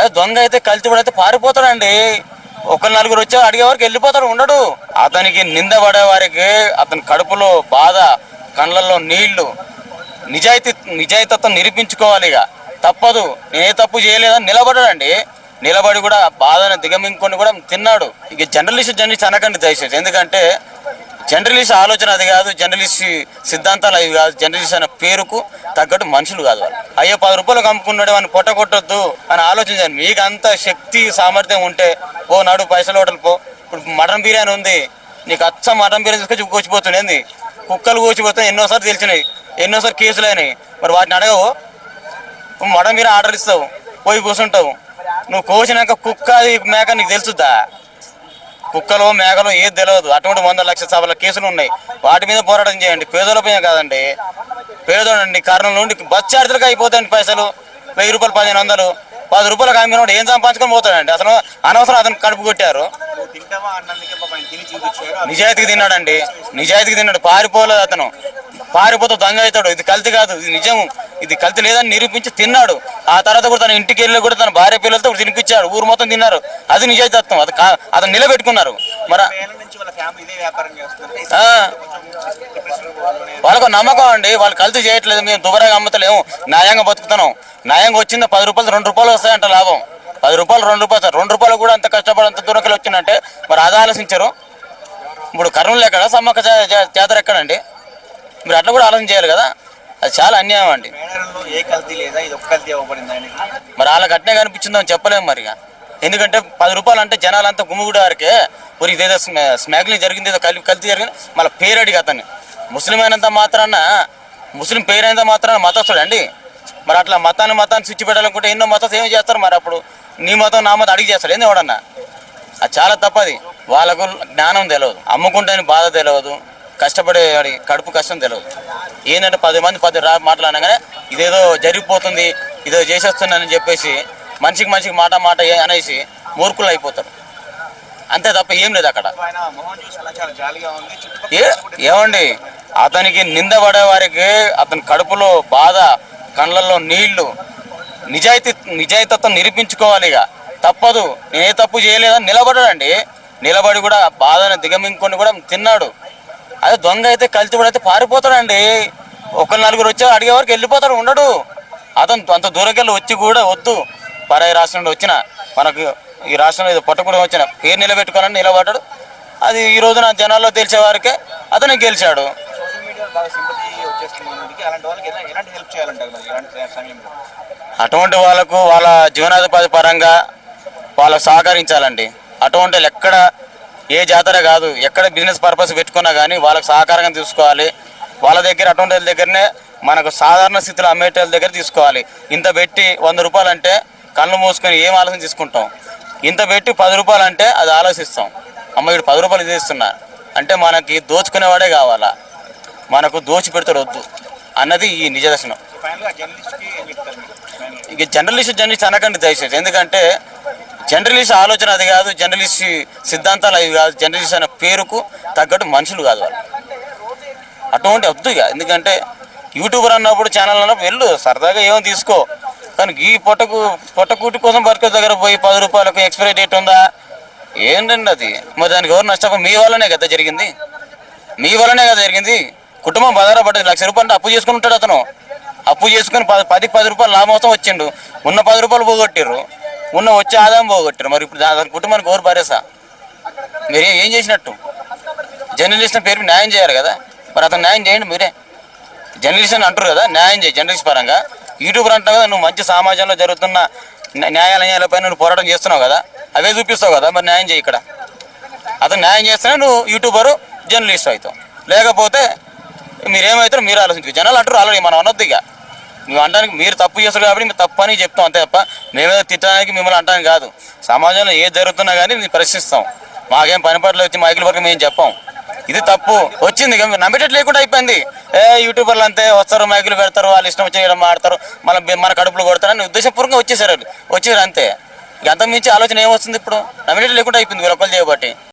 అదే దొంగ అయితే కల్తీపడి అయితే పారిపోతాడండి. ఒక నలుగురు వచ్చే అడిగే వరకు వెళ్ళిపోతాడు ఉండడు. అతనికి నిందపడే వారికి అతని కడుపులో బాధ కళ్ళల్లో నీళ్ళు నిజాయితీ నిజాయితత్వం నిరూపించుకోవాలి ఇక. తప్పదు. ఏ తప్పు చేయలేదని నిలబడాడండి. నిలబడి కూడా బాధను దిగమింగుకొని కూడా తిన్నాడు. ఇక జర్నలిస్ట్ జర్నలిస్ట్ అనకండి దయచేసి. ఎందుకంటే జర్నలిస్ట్ ఆలోచన అది కాదు జర్నలిస్ట్ సిద్ధాంతాలు అవి కాదు జర్నలిస్ట్ అనే పేరుకు తగ్గట్టు మనుషులు కాదు వాళ్ళు. అయ్యో పది రూపాయలు కమ్ముకున్నాడు అని పొట్ట కొట్టొద్దు అని ఆలోచించాను. మీకు అంత శక్తి సామర్థ్యం ఉంటే ఓ నాడు పైసలు హోటల్ పో. ఇప్పుడు మటన్ బిర్యానీ ఉంది. నీకు అచ్చ మటన్ బిర్యానీ తీసుకొచ్చి కోచిపోతుంది. ఏంది? కుక్కలు కోచిపోతే ఎన్నోసార్లు తెలిసినాయి. ఎన్నోసార్లు కేసులు అయినాయి. మరి వాటిని అడగవు. మటన్ బిర్యానీ ఆర్డర్ ఇస్తావు. పోయి కూర్చుంటావు. నువ్వు కోసినాక కుక్క అది మేక నీకు తెలుసుద్దా? కుక్కలు మేకలు ఏది తెలియదు అటువంటి వంద లక్ష సభల కేసులు ఉన్నాయి. వాటి మీద పోరాటం చేయండి. పేదలపై కాదండి. పేదోడండి కారణం నుండి బస్ ఛార్జీలకు అయిపోతాయండి పైసలు. వెయ్యి రూపాయలు పదిహేను వందలు. పది రూపాయలు అమ్మినోడు ఏం సంపాదించుకొని పోతాడండి? అతను అనవసరం అతను కడుపు కొట్టారు. నిజాయితీకి తిన్నాడండి. నిజాయితీకి తిన్నాడు. పారిపోలేదు అతను. పారిపోతే దొంగ అవుతాడు. ఇది కల్తీ కాదు. ఇది నిజం. ఇది కల్తీ లేదని నిరూపించి తిన్నాడు. ఆ తర్వాత కూడా తన ఇంటికి వెళ్ళి కూడా తన భార్య పిల్లలతో తినిపించాడు. ఊరు మొత్తం తిన్నారు. అది నిజాయితత్వం అది అతను నిలబెట్టుకున్నారు. మరి వాళ్ళకు నమ్మకం అండి. వాళ్ళు కల్తీ చేయట్లేదు. మేము దుబరాగా అమ్ముతలేము. న్యాయంగా బతుకుతున్నాం. న్యాయంగా వచ్చింది పది రూపాయలు రెండు రూపాయలు వస్తాయంట లాభం. పది రూపాయలు రెండు రూపాయలు. రెండు రూపాయలు కూడా అంత కష్టపడి అంత దూరంకి వచ్చిందంటే మరి అది ఆలోచించరు. ఇప్పుడు కర్నూలు ఎక్కడ? సమ్మక్క జాతర ఎక్కడండి? మీరు అట్లా కూడా ఆలోచన చేయాలి కదా. అది చాలా అన్యాయం అండి. ఏ కల్తీ లేదా ఇది ఒక్క కల్తీ అవ్వబడింది మరి వాళ్ళకి అట్నే కనిపించిందని చెప్పలేము మరి ఇక. ఎందుకంటే పది రూపాయలు అంటే జనాలంతా గుమ్మిగుడి వారికే మరి ఇదేదో స్మా- స్మాగ్లింగ్ జరిగింది ఏదో కలిపి కల్తీ జరిగింది మళ్ళీ పేరు అడిగి అతన్ని. ముస్లిం అయినంత మాత్రాన ముస్లిం పేరు అయినంత మాత్రాన మతస్థుడు అండి. మరి అట్లా మతాన్ని మతాన్ని స్విచ్ పెట్టాలనుకుంటే ఎన్నో మతాలు ఏమి చేస్తారు మరి అప్పుడు? నీ మతం నా మతం అడిగి చేస్తాడు ఏంది ఎవడన్నా? అది చాలా తప్పది. వాళ్ళకు జ్ఞానం తెలియదు అమ్ముకుంటే బాధ తెలియదు. కష్టపడే వాడి కడుపు కష్టం తెలియదు ఏంటంటే పది మంది పది రా మాట్లాడగానే ఇదేదో జరిగిపోతుంది ఇదో చేసేస్తున్నానని చెప్పేసి మనిషికి మనిషికి మాట మాట అనేసి మూర్ఖులు అయిపోతారు. అంతే తప్ప ఏం లేదు అక్కడ. ఏ ఏమండి అతనికి నింద పడేవారికి అతని కడుపులో బాధ కళ్ళల్లో నీళ్ళు నిజాయితీ నిజాయితత్వం నిరూపించుకోవాలి ఇక. తప్పదు. నేనే తప్పు చేయలేదని నిలబడడండి. నిలబడి కూడా బాధను దిగమింగుకొని కూడా తిన్నాడు. అదే దొంగ అయితే కల్తీపడి అయితే పారిపోతాడండి. ఒక నలుగురు వచ్చే అడిగే వరకు వెళ్ళిపోతాడు ఉండడు. అతను అంత దూరంకి వెళ్ళి వచ్చి కూడా వద్దు. పరాయి రాష్ట్రం నుండి వచ్చిన మనకు ఈ రాష్ట్రంలో ఏదో పట్టుకుని వచ్చిన పేరు నిలబెట్టుకోవాలని నిలబడ్డాడు. అది ఈ రోజున జనాల్లో తెలిసే వారికే అతను గెలిచాడు. అటువంటి వాళ్ళకు వాళ్ళ జీవనోపాధి పరంగా వాళ్ళకు సహకరించాలండి. అటువంటి వాళ్ళు ఎక్కడ ఏ జాతర కాదు ఎక్కడ బిజినెస్ పర్పస్ పెట్టుకున్నా కానీ వాళ్ళకి సహకారంగా తీసుకోవాలి. వాళ్ళ దగ్గర అటువంటి వాళ్ళ దగ్గరనే మనకు సాధారణ స్థితిలో అమ్మేటోళ్ళ దగ్గర తీసుకోవాలి. ఇంత పెట్టి వంద రూపాయలు అంటే కళ్ళు మూసుకొని ఏం ఆలోచన తీసుకుంటాం? ఇంత పెట్టి పది రూపాయలు అంటే అది ఆలోచిస్తాం. అమ్మ వీడు పది రూపాయలు ఇది ఇస్తున్నా. అంటే మనకి దోచుకునేవాడే కావాలా? మనకు దోచి పెడతాడు వద్దు. అన్నది ఈ నిజదర్శనం. ఇక జర్నలిస్ట్ జర్నలిస్ట్ అనకండి దయచేసి. ఎందుకంటే జర్నలిస్ట్ ఆలోచన అది కాదు జర్నలిస్ట్ సిద్ధాంతాలు అవి కాదు జర్నలిస్ట్ అనే పేరుకు తగ్గట్టు మనుషులు కాదు వాళ్ళు. అటువంటి వద్దు ఇక. ఎందుకంటే యూట్యూబర్ అన్నప్పుడు ఛానల్ అన్నప్పుడు వెళ్ళు సరదాగా ఏమో తీసుకో. కానీ ఈ పొట్టకు పొట్టకూటి కోసం బతికే దగ్గర పోయి పది రూపాయలకు ఎక్స్పైరీ డేట్ ఉందా? ఏంటండి అది? మరి దానికి ఎవరు నష్టపోయి మీ వల్లనే కదా జరిగింది. మీ వల్లనే కదా జరిగింది. కుటుంబం బదారా పడ్డది. లక్ష రూపాయలు అప్పు చేసుకుని ఉంటాడు అతను. అప్పు చేసుకుని పది పది పది రూపాయలు లాభం వచ్చిండు. ఉన్న పది రూపాయలు పోగొట్టిర్రు. ఉన్న వచ్చే ఆదాయం పోగొట్టారు. మరి ఇప్పుడు దాని కుటుంబానికి ఎవరు భరోసా మీరు ఏం చేసినట్టు? జర్నలిస్ట్ పేరు న్యాయం చేయాలి కదా? మరి అతను న్యాయం చేయండి మీరే. జర్నలిస్ట్ అని అంటారు కదా న్యాయం చేయి జర్నలిస్ట్ పరంగా. యూట్యూబర్ అంటావు కదా నువ్వు మంచి సమాజంలో జరుగుతున్న న్యాయాలయాలపై నువ్వు పోరాటం చేస్తున్నావు కదా? అవే చూపిస్తావు కదా మరి న్యాయం చేయి ఇక్కడ. అతను న్యాయం చేస్తేనే నువ్వు యూట్యూబరు జర్నలిస్ట్ అవుతావు. లేకపోతే మీరేమవుతారో మీరు ఆలోచించు జనాలు అంటారు ఆల్రెడీ మనం అనొద్దు ఇక. మేము అంటానికి మీరు తప్పు చేస్తారు కాబట్టి మేము తప్పు అని చెప్తాం అంతే తప్ప మేమేదో తిట్టడానికి మిమ్మల్ని అంటానికి కాదు. సమాజంలో ఏది జరుగుతున్నా కానీ మేము ప్రశ్నిస్తాం. మాకేం పని పట్ల వచ్చి మైకుల వరకు మేము చెప్పాం. ఇది తప్పు. వచ్చింది ఇక నమ్మేటట్టు లేకుండా అయిపోయింది. ఏ యూట్యూబర్లు అంతే వస్తారు మైకులు పెడతారు వాళ్ళు ఇష్టం వచ్చి ఇలా మాడతారు మన మన కడుపులు కొడతారని ఉద్దేశపూర్వకంగా వచ్చేసారు. వచ్చేసారు అంతే. ఇక అంతకు మించి ఆలోచన ఏమొస్తుంది ఇప్పుడు? నమ్మేటట్టు లేకుండా అయిపోయింది వీళ్ళు చేయబట్టి.